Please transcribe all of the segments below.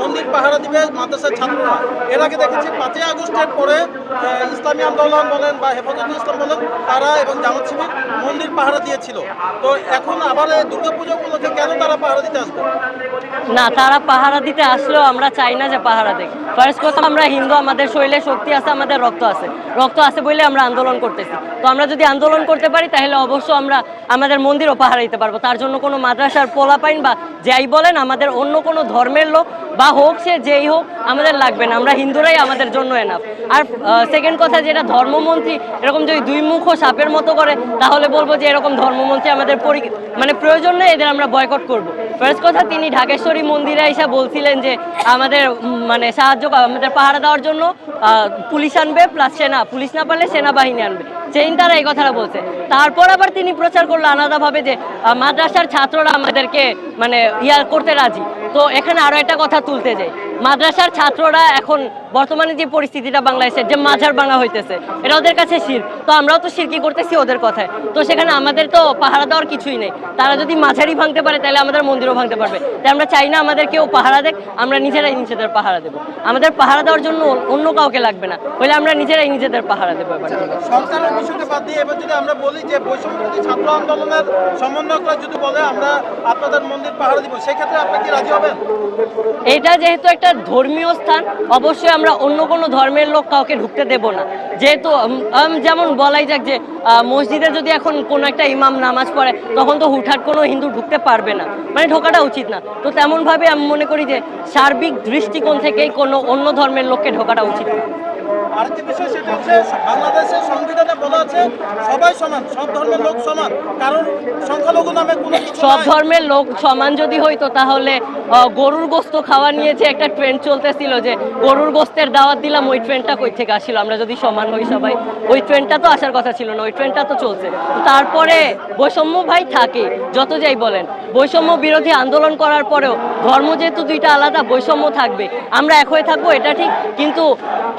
মন্দির পাহারা দিবে মাদ্রাসার ছাত্ররা। এর আগে দেখেছি পাঁচই আগস্টের পরে ইসলামী আন্দোলন বলেন বা হেফাজত ইসলাম বলেন, তারা এবং জামাত শিবির মন্দির পাহারা দিয়েছিল। তো এখন আবার দুর্গাপুজো উপলক্ষে কেন তারা পাহারা দিতে আসবে? না, তারা পাহারা দিতে আসলেও আমরা চাই না যে পাহারা দেখ ফার্স্ট কথা, আমরা হিন্দু, আমাদের শরীরে শক্তি আছে, আমাদের রক্ত আছে। রক্ত আছে বলে আমরা আন্দোলন করতেছি। তো আমরা যদি আন্দোলন করতে পারি, তাহলে অবশ্য আমরা আমাদের মন্দিরও পাহারা দিতে পারব। তার জন্য কোনো মাদ্রাসার পোলাপাইন বা যাই বলেন, আমাদের অন্য কোনো ধর্মের লোক বা হোক সে যেই হোক আমাদের লাগবে না। আমরা হিন্দুরাই আমাদের জন্য এনাফ আর সেকেন্ড কথা যেটা, ধর্মমন্ত্রী এরকম যদি দুই মুখ সাপের মতো করে, তাহলে বলব যে এরকম ধর্মমন্ত্রী আমাদের মানে প্রয়োজন নেই, এদের আমরা বয়কট করব। ফার্স্ট কথা, তিনি ঢাকেশ্বরী মন্দিরে এসে বলছিলেন যে, আমাদের মানে সাহায্য আমাদের পাহারা দেওয়ার জন্য পুলিশ আনবে প্লাস সেনা, পুলিশ না পারলে সেনাবাহিনী আনবে। সেইন তারা এই কথাটা বলছে। তারপর আবার তিনি প্রচার করল আলাদাভাবে যে মাদ্রাসার ছাত্ররা আমাদেরকে মানে ইয়া করতে রাজি। তো এখানে আরও একটা কথা তুলতে যাই। মাদ্রাসার ছাত্ররা এখন বর্তমানে যে পরিস্থিতিটা বাংলাদেশের যে মাঝার ভাঙা হইতেছে এটা ওদের কাছে শির। তো আমরাও তো শিরকি করতেছি ওদের কথায়। তো সেখানে আমাদের তো পাহারা দেওয়ার কিছুই নেই। তারা যদি মাঝারি ভাঙতে পারে তাহলে আমাদের মন্দিরও ভাঙতে পারবে। তাই আমরা চাই না আমাদের কেউ পাহারা দেখ আমরা নিজেরাই নিজেদের পাহারা দেবো। আমাদের পাহারা দেওয়ার জন্য অন্য কাউকে লাগবে না। হলে আমরা নিজেরাই নিজেদের পাহারা দেবো এবার। সরকারের বিষয়টা বাদ দিয়ে এবার যদি আমরা বলি যে বৈষম্যবিরোধী ছাত্র আন্দোলনের সমন্বয়করা যদি বলে আমরা আপনাদের মন্দির পাহারা দিব সেক্ষেত্রে আপনি কি রাজি হবেন? এটা যেহেতু একটা ধর্মীয় স্থান, অবশ্যই আমরা অন্য কোনো ধর্মের লোক কাউকে ঢুকতে দেব না। যেহেতু যেমন বলাই যাক যে মসজিদে যদি এখন কোনো একটা ইমাম নামাজ পড়ে, তখন তো হুটহাট কোনো হিন্দু ঢুকতে পারবে না। মানে ঢোকাটা উচিত না। তো তেমনভাবে আমি মনে করি যে, সার্বিক দৃষ্টিকোণ থেকেই কোনো অন্য ধর্মের লোককে ঢোকাটা উচিত না। আরেকটি বিষয় সেটা হচ্ছে বাংলাদেশের সংবিধানে বলা আছে সবাই সমান সব ধর্মের লোক সমান কারণ সংখ্যালঘু নামে কোনো সব ধর্মের লোক সমান যদি হইতো তাহলে গরুর গোস্ত খাওয়া নিয়ে যে একটা ট্রেন্ড চলতেছিল যে গরুর গোস্তের দাওয়াত দিলাম ওই ট্রেন্ডটা কই থেকে আসছিল আমরা যদি সমান হই সবাই। ওই ট্রেন্ডটা তো আসার কথা ছিল না ওই ট্রেন্ডটা তো চলছে। তারপরে বৈষম্য ভাই থাকে যত যাই বলেন বৈষম্য বিরোধী আন্দোলন করার পরেও ধর্ম যেহেতু দুইটা আলাদা বৈষম্য থাকবে। আমরা এক হয়ে থাকব এটা ঠিক কিন্তু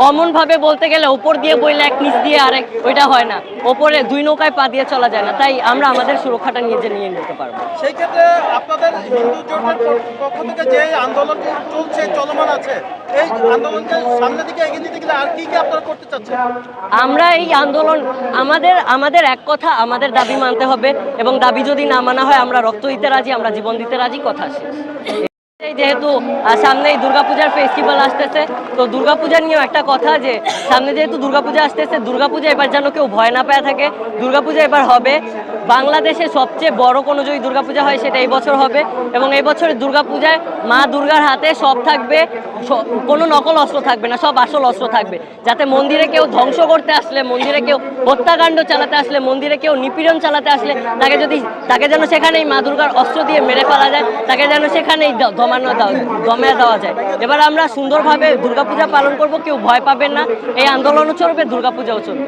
অমনভাবে বলতে গেলে ওপর দিয়ে বইলে এক নিচ দিয়ে আরেক ওইটা হয় না। ওপরে দুই নৌকায় পা দিয়ে চলা যায় না তাই আমরা আমাদের সুরক্ষাটা নিজে নিয়ে নিতে পারব। সেই ক্ষেত্রে আপনাদের হিন্দু জোটের পক্ষ থেকে যে আন্দোলনটি চলছে চলমান আছে এই আন্দোলনকে সামনের দিকে এগিয়ে নিতে গেলে আর কি কি আপনারা করতে চাচ্ছেন? আমরা এই আন্দোলন আমাদের আমাদের এক কথা আমাদের দাবি মানতে হবে এবং দাবি যদি না মানা হয় আমরা রক্ত দিতে রাজি আমরা জীবন দিতে রাজি কথা শেষ। যেহেতু সামনেই দুর্গাপূজার ফেস্টিভ্যাল আসতেছে, তো দুর্গাপূজা নিয়েও একটা কথা যে, সামনে যেহেতু দুর্গাপূজা আসতেছে, দুর্গাপূজা এবার যেন কেউ ভয় না পায় থাকে। দুর্গাপূজা এবার হবে। বাংলাদেশে সবচেয়ে বড় কোনো যদি দুর্গাপূজা হয়, সেটা এই বছর হবে। এবং এই বছরের দুর্গাপূজায় মা দুর্গার হাতে সব থাকবে কোনো নকল অস্ত্র থাকবে না, সব আসল অস্ত্র থাকবে। যাতে মন্দিরে কেউ ধ্বংস করতে আসলে, মন্দিরে কেউ হত্যাকাণ্ড চালাতে আসলে, মন্দিরে কেউ নিপীড়ন চালাতে আসলে, তাকে যদি, তাকে যেন সেখানেই মা দুর্গার অস্ত্র দিয়ে মেরে ফেলা যায়, তাকে যেন সেখানেই দ- দমানো দমে দেওয়া যায়। এবার আমরা সুন্দরভাবে দুর্গাপূজা পালন করব, কেউ ভয় পাবেন না। এই আন্দোলনও চলবে, দুর্গাপূজাও চলবে।